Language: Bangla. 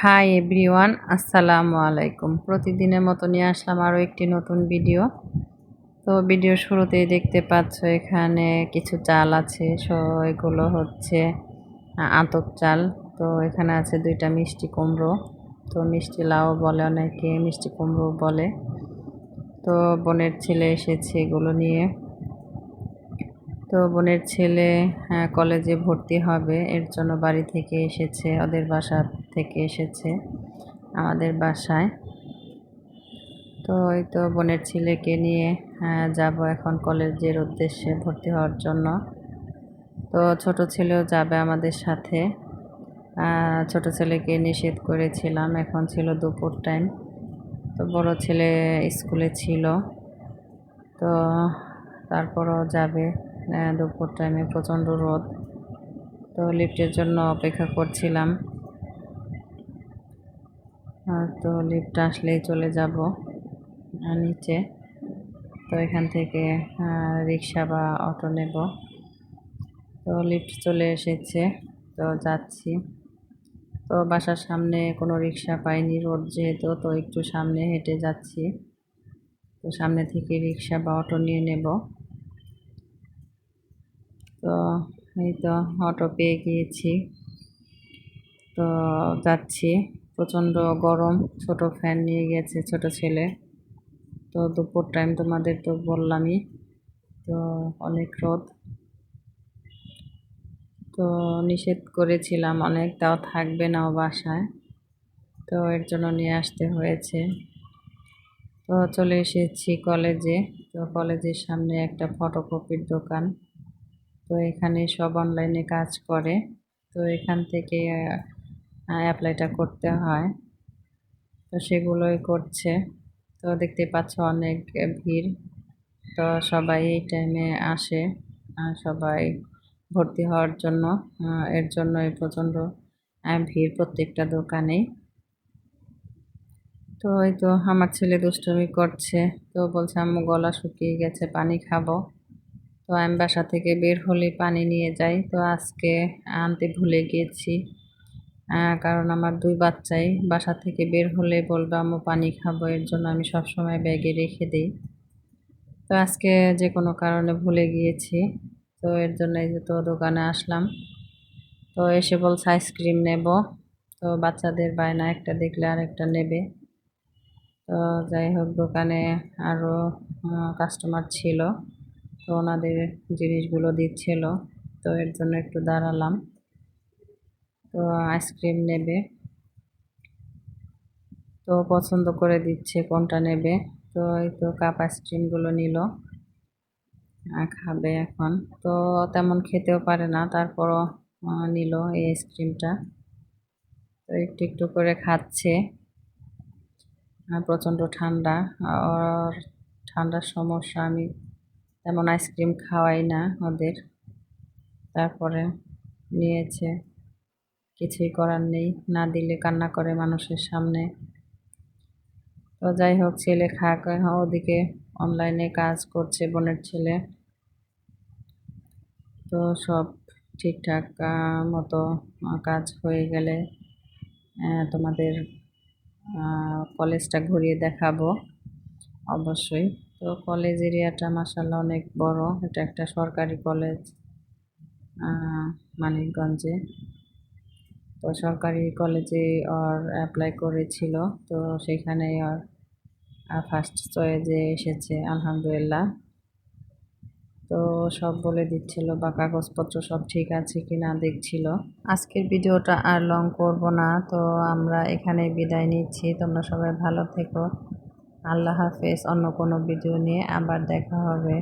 হাই এভরিওয়ান আসসালামু আলাইকুম। প্রতিদিনের মতো নিয়ে আসলাম আরও একটি নতুন ভিডিও তো ভিডিও শুরুতেই দেখতে পাচ্ছ এখানে কিছু চাল আছে, সো এগুলো হচ্ছে আতপ চাল। তো এখানে আছে দুইটা মিষ্টি কুমড়ো। তো মিষ্টি লাউ বলে অনেকে, মিষ্টি কুমড়ো বলে। তো বোনের ছেলে এসেছে এগুলো নিয়ে। তো বোনের ছেলে কলেজে ভর্তি হবে, এর জন্য বাড়ি থেকে এসেছে, ওদের বাসা থেকে এসেছে আমাদের বাসায়। তো এই তো বোনের ছেলেকে নিয়ে হ্যাঁ, যাব এখন কলেজের উদ্দেশ্যে ভর্তি হওয়ার জন্য। তো ছোট ছেলেও যাবে আমাদের সাথে। ছোট ছেলেকে নিষেধ করেছিলাম এখন ছিল দুপুর টাইম তো বড় ছেলে স্কুলে ছিল। তো তারপরও যাবে দুপুর টাইমে প্রচণ্ড রোদ। তো লিফটের জন্য অপেক্ষা করছিলাম। তো লিফট আসলেই চলে যাব নিচে। তো এখান থেকে রিক্সা বা অটো নেব। তো লিফট চলে এসেছে, তো যাচ্ছি। তো বাসার সামনে কোনো রিক্সা পাইনি রোড যেহেতু, তো একটু সামনে হেঁটে যাচ্ছি। তো সামনে থেকে রিক্সা বা অটো নিয়ে নেব। তো এই তো অটো পেয়ে গিয়েছি। তো যাচ্ছি। প্রচণ্ড গরম, ছোট ফ্যান নিয়ে গেছে, ছোট ছেলে। তো দুপুর টাইম তোমাদের তো বললামই, তো অনেক রোদ। তো নিষেধ করেছিলাম অনেক, তাও থাকবে না ও বাসায়। তো এর জন্য নিয়ে আসতে হয়েছে। তো চলে এসেছি কলেজে তো কলেজের সামনে একটা ফটোকপির দোকান। তো এখানে সব অনলাইনে কাজ করে। তো এখান থেকে অ্যাপ্লাইটা করতে হয়। তো সেগুলোই করছে। তো দেখতে পাচ্ছ অনেক ভিড়। তো সবাই এই টাইমে আসে। সবাই ভর্তি হওয়ার জন্য। এর জন্য এই প্রচণ্ড ভিড় প্রত্যেকটা দোকানেই। তো এই তো আমার ছেলে দুষ্টমি করছে। তো বলছে, আম্মু, গলা শুকিয়ে গেছে, পানি খাব। তো আমি বাসা থেকে বের হলে পানি নিয়ে যাই। তো আজকে আনতে ভুলে গিয়েছি কারণ আমার দুই বাচ্চাই বাসা থেকে বের হলে বলবে, আম্মু, পানি খাব। এর জন্য আমি সবসময় ব্যাগে রেখে দিই। তো আজকে যে কোনো কারণে ভুলে গিয়েছি। তো এর জন্য এই যে তো দোকানে আসলাম। তো এসে বলছে, আইসক্রিম নেব। তো বাচ্চাদের বায়না একটা দেখলে আরেকটা নেবে। তো যাই হোক, দোকানে আরও কাস্টমার ছিল। তো ওনাদের জিনিসগুলো দিচ্ছিল। তো এর জন্য একটু দাঁড়ালাম। তো আইসক্রিম নেবে। তো পছন্দ করে দিচ্ছে কোনটা নেবে। তো এই তো কাপ আইসক্রিমগুলো নিল খাবে এখন। তো তেমন খেতেও পারে না, তারপরও নিল এই আইসক্রিমটা। তো একটু একটু করে খাচ্ছে। প্রচণ্ড ঠান্ডা। আর ঠান্ডার সমস্যা, আমি তেমন আইসক্রিম খাওয়াই না ওদের। তারপরে নিয়েছে। কিছুই করার নেই, না দিলে কান্না করে মানুষের সামনে। তো যাই হোক, ছেলে খাক ওদিকে অনলাইনে কাজ করছে বোনের ছেলে। তো সব ঠিকঠাক মতো কাজ হয়ে গেলে তোমাদের কলেজটা ঘুরিয়ে দেখাবো, অবশ্যই। তো কলেজ এরিয়াটা মাসাল্লাহ অনেক বড়, এটা একটা সরকারি কলেজ মানিকগঞ্জে। তো সরকারি কলেজে আর অ্যাপ্লাই করেছিল। তো সেখানে আর ফার্স্ট চয়েজে এসেছে, আলহামদুলিল্লাহ। তো সব বলে দিচ্ছিল, বা কাগজপত্র সব ঠিক আছে কি না দেখছিল। আজকের ভিডিওটা আর লং করব না, তো আমরা এখানে বিদায় নিচ্ছি। তোমরা সবাই ভালো থেকো। আল্লাহ হাফেজ, অন্য কোনো ভিডিও নিয়ে আবার দেখা হবে।